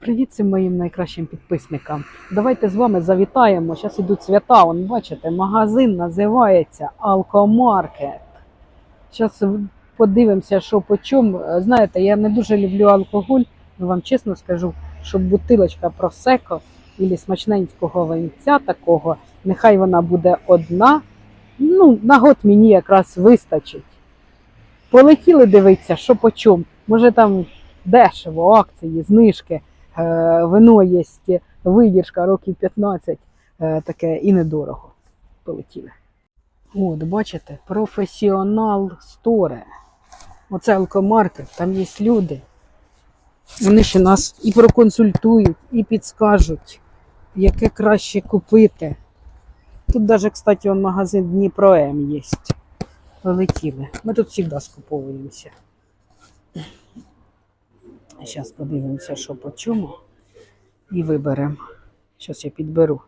Привіт всім моїм найкращим підписникам. Давайте з вами завітаємо. Зараз ідуть свята. Вон, бачите, магазин називається Алкомаркет. Зараз подивимося, що по чому. Знаєте, я не дуже люблю алкоголь, але вам чесно скажу, щоб бутилочка просеко або смачненького винця такого, нехай вона буде одна. Ну, на год мені якраз вистачить. Полетіли дивитися, що по чому. Може там дешево, акції, знижки. Е, вино є видіршка років 15, е, таке і недорого. Полетіли. От, бачите, професіонал сторе. Оце алкомаркет, там є люди. Вони ще нас і проконсультують, і підскажуть, яке краще купити. Тут навіть, кстати, он магазин Дніпро М є. Полетіли. Ми тут завжди скуповуємося. Зараз подивимося, що по. І виберемо. Зараз я підберу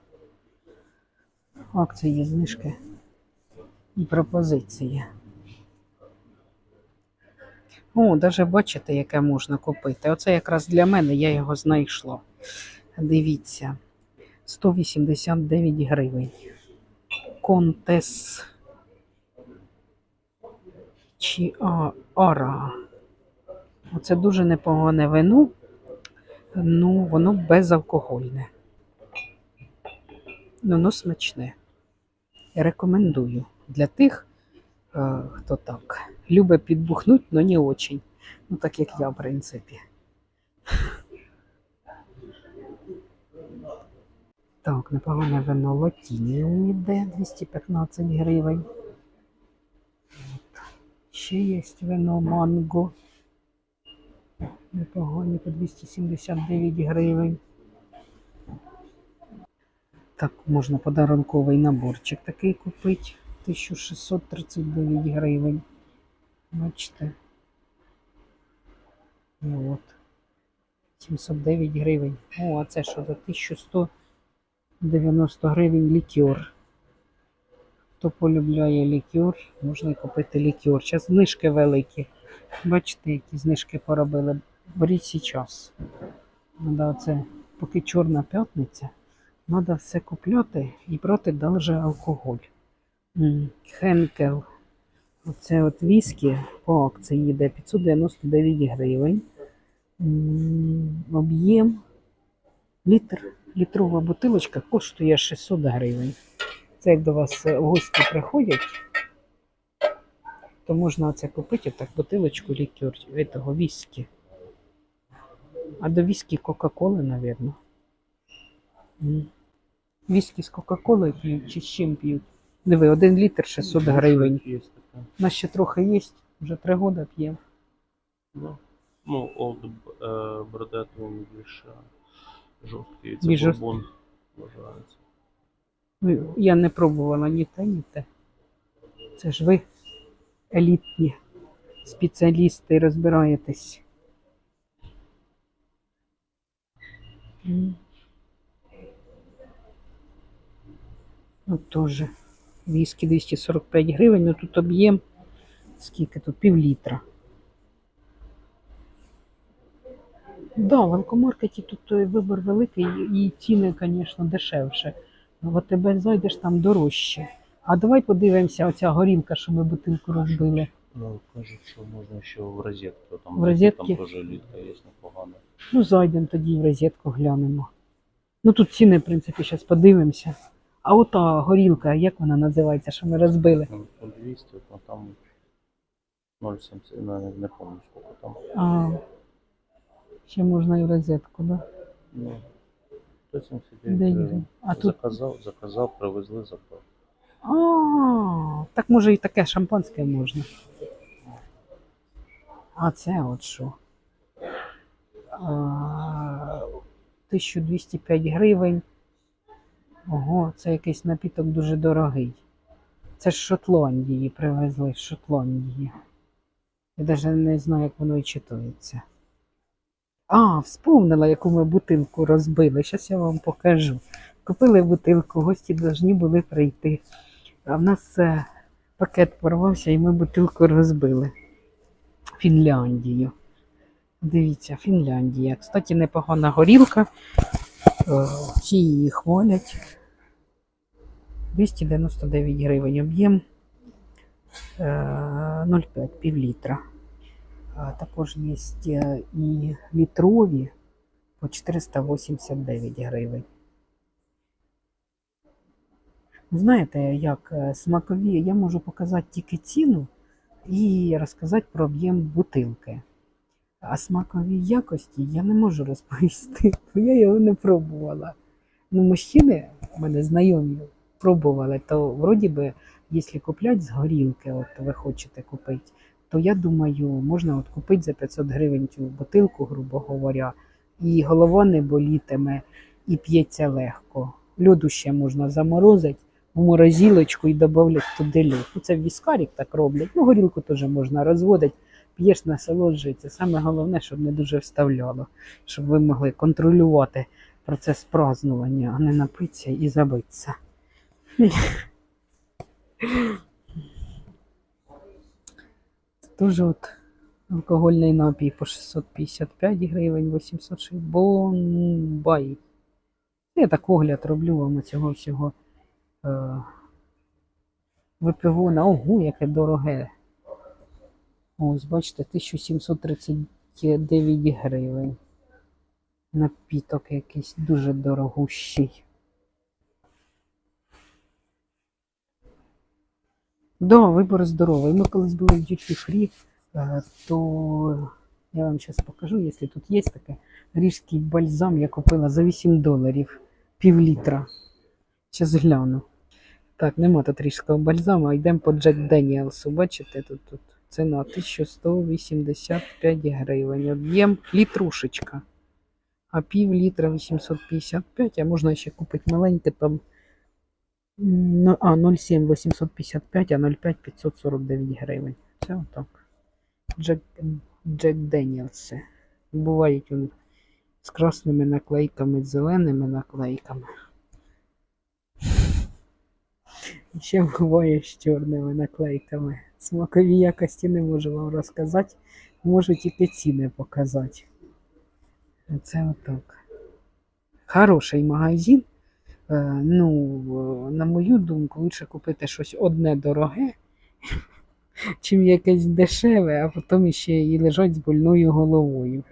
акції, знижки і пропозиції. О, навіть бачите, яке можна купити. Оце якраз для мене я його знайшла. Дивіться, 189 гривень. Контес чи Оце дуже непогане вино. Ну, воно безалкогольне. Ну, Воно смачне. Рекомендую для тих, е, хто так любить підбухнути, але не очень. Ну, так як я, в принципі. Так, непогане вино Латініум іде 215 гривень. От. Ще є вино манго. Непогані по 279 гривень. Так, можна подарунковий наборчик такий купити. 1639 гривень. Бачите. І от. 709 гривень. О, а це що за 1190 гривень лікер. Хто полюбляє лікер, можна купити лікер. Зараз знижки великі. Бачите, які знижки поробили. Беріть зараз. Надо оце, поки чорна п'ятниця, треба все купляти і брати навіть алкоголь. Хенкел. Оце от віскі по акції йде 599 гривень. Об'єм. Літр. Літрова бутилочка коштує 600 гривень. Це як до вас е, гості приходять, то можна оце купити так бутилочку лікер этого віскі. А до віскі Кока-Коли, напевно. Віскі з Кока-Колою п'ють чи з чим п'ють? Диви, один літр 600 гривень. У нас ще трохи є, вже три роки п'ємо. Ну, ну Old е, Бредет він більш жорсткий. Це Більш бурбон вважається. Ну, Я не пробувала ні те, ні те. Це ж ви елітні спеціалісти розбираєтесь. М. Ну, теж. Віскі 245 гривень, ну тут об'єм. Скільки тут? Пів літра. Да, в алкомаркеті тут той вибір великий і ціни, звісно, дешевше. В АТБ зайдеш там дорожче. А давай подивимося, оця горілка, що ми бутилку розбили. Ну, кажуть, що можна ще в розетку. Там, В розетки? Там теж літка є непогана. Ну, зайдемо тоді в розетку глянемо. Ну тут ціни, в принципі, зараз подивимося. А ота горілка, як вона називається, що ми розбили? Ну, по 200, а там 0,70, ну, не, не пам'ятаю, скільки там. А, ще можна і в розетку, да? Ну, 179 гривень. А тут. Заказав, заказав, привезли, забрав. А, так може і таке шампанське можна. А це от що? 1205 гривень. Ого, це якийсь напіток дуже дорогий. Це з Шотландії привезли з Шотландії. Я навіть не знаю, як воно і читається. А, вспомнила, яку ми бутилку розбили. Зараз я вам покажу. Купили бутилку, гості повинні були прийти. А в нас е, пакет порвався і ми бутилку розбили. Фінляндію. Дивіться, Фінляндія. Кстати, непогана горілка. Е, Всі її хвалять. 299 гривень об'єм. Е, 0,5 пів літра. Також є е, і літрові по 489 гривень. Знаєте, як е, смакові, я можу показати тільки ціну і розказати про об'єм бутилки. А смакові якості я не можу розповісти, бо я його не пробувала. Ну, мужчини, в мене знайомі, пробували, то вроді би, якщо купляти з горілки, от ви хочете купити, то я думаю, можна от купити за 500 гривень цю бутилку, грубо говоря, і голова не болітиме, і п'ється легко. Льоду ще можна заморозити в морозилочку і додати туди. Ну, це віскарік так роблять. Ну, горілку теж можна розводити, п'єш, насолоджується. Саме головне, щоб не дуже вставляло, щоб ви могли контролювати процес празднування, а не напитися і забитися. Дуже от алкогольний напій по 655 гривень, 806 бомбай. Я так огляд роблю вам цього всього е, випивона. Ого, яке дороге. Ось, бачите, 1739 гривень. Напіток якийсь дуже дорогущий. Да, вибор здоровий. Ми колись були в Duty Free, е, то я вам зараз покажу, якщо тут є таке ріжський бальзам, я купила за 8 доларів пів літра. Зараз гляну. Так, нема тут ріжського бальзаму, а йдемо по Джек Деніелсу. Бачите, тут, тут ціна 1185 гривень. Об'єм літрушечка. А пів літра 855, а можна ще купити маленьке там. ну, А, 0,7 855, а 0,5 549 гривень. Це отак. Джек, Джек Деніелси. Бувають вони з красними наклейками, з зеленими наклейками. І Ще буває з чорними наклейками. Смакові якості не можу вам розказати, можу тільки ціни показати. Це отак. Хороший магазин. Е, Ну, на мою думку, лучше купити щось одне дороге, чим якесь дешеве, а потім ще і лежать з больною головою.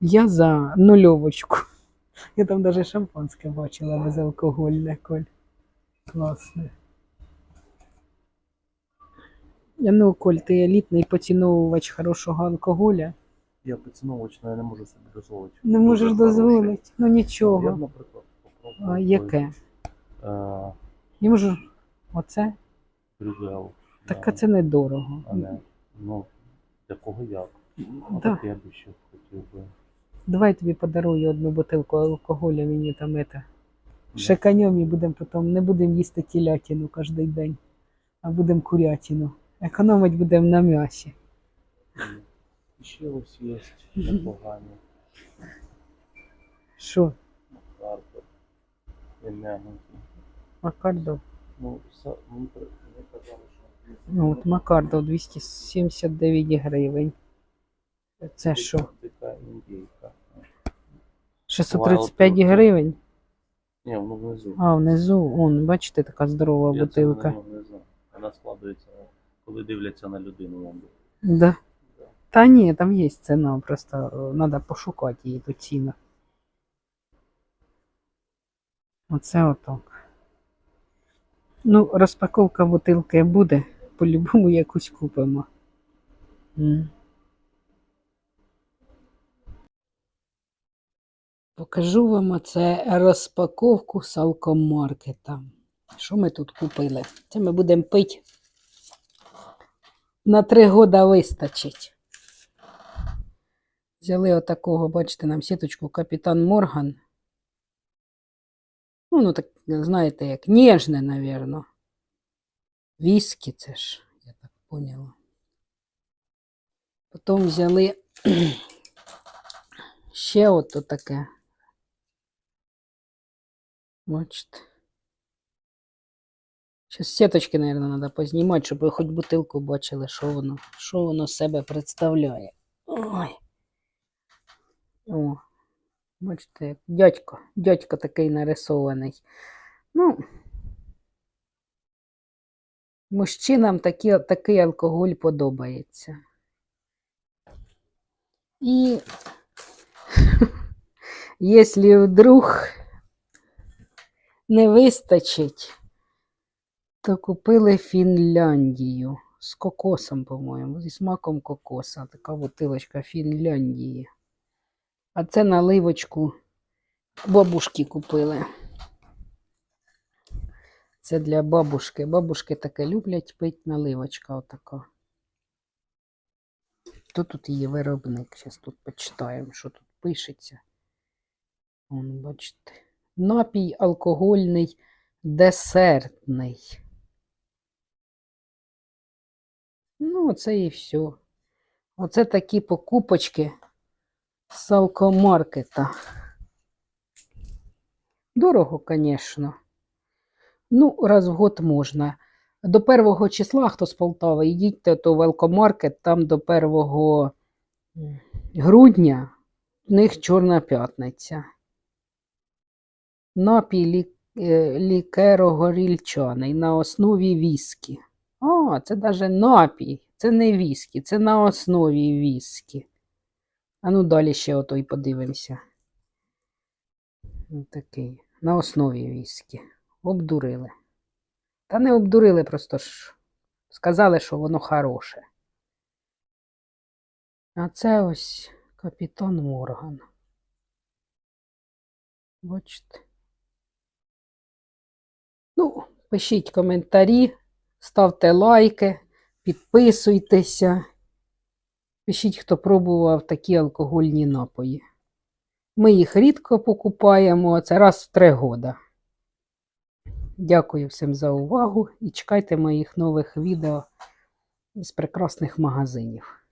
Я за нульовочку. Я там навіть шампанське бачила безалкогольне, Коль. Класне. Я, Ну, Коль, ти елітний поціновувач хорошого алкоголя. Я поціновувач, але я не можу собі дозволити. Не можеш дозволити. Ну Я, нічого. наприклад, попробую. А яке? Е, Я можу. Оце? Брюзел. Так а це недорого. А не, ну, для кого як? А Да. так я би ще хотів би. Давай я тобі подарую одну бутилку алкоголя, мені там это. Шиканем і будемо потім, не будемо їсти телятину кожен день, а будемо курятину. Економить будемо на м'ясі. І ще ось є непогані Що? карти. Ім'яненькі. Макардо? Ну, мені казали, що Ну, от Макардо 279 гривень. Це що? Дика індійка. 635 гривень? Ні, воно внизу. А, внизу, он, бачите, така здорова Я бутилка. не знаю. Вона складується, коли дивляться на людину. мабуть. Да. Да. Та ні, там є ціна, просто треба пошукати її ту ціну. Оце отак. Ну, розпаковка бутилки буде, по-любому якусь купимо. Покажу вам оце розпаковку з алкомаркета. Що ми тут купили? Це ми будемо пити. На три года вистачить. Взяли отакого, бачите, нам сіточку Капітан Морган. Ну, ну так, знаєте, як ніжне, навірно. Віскі це ж, я так поняла. Потім взяли ще ото таке. Бачите. Зараз сіточки, мабуть, треба познімати, щоб ви хоч бутилку бачили, що воно, що воно себе представляє. Ой. О, бачите, як дядько, дядько такий нарисований. Ну, мужчинам такі, такий алкоголь подобається. І якщо вдруг не вистачить, то купили Фінляндію з кокосом, по-моєму, зі смаком кокоса. Така бутилочка Фінляндії. А це наливочку бабушки купили. Це для бабушки. Бабушки таке люблять пить наливочка отака. Хто тут її виробник? Зараз тут почитаємо, що тут пишеться. Вон, бачите. Напій алкогольний десертний. Ну, оце і все. Оце такі покупочки з алкомаркета. Дорого, звісно. Ну, раз в год можна. До першого числа, хто з Полтави, йдіть то в алкомаркет, там до 1 грудня в них Чорна п'ятниця. Напій е, лікеро-горільчаний на основі віскі. О, це навіть напій. Це не віскі, це на основі віскі. А ну далі ще отой подивимося. Ось Такий. На основі віскі. Обдурили. Та не обдурили, просто ж сказали, що воно хороше. А це ось капітан Морган. Бачите. Ну, пишіть коментарі, ставте лайки, підписуйтеся. Пишіть, хто пробував такі алкогольні напої. Ми їх рідко покупаємо, це раз в три года. Дякую всім за увагу і чекайте моїх нових відео з прекрасних магазинів.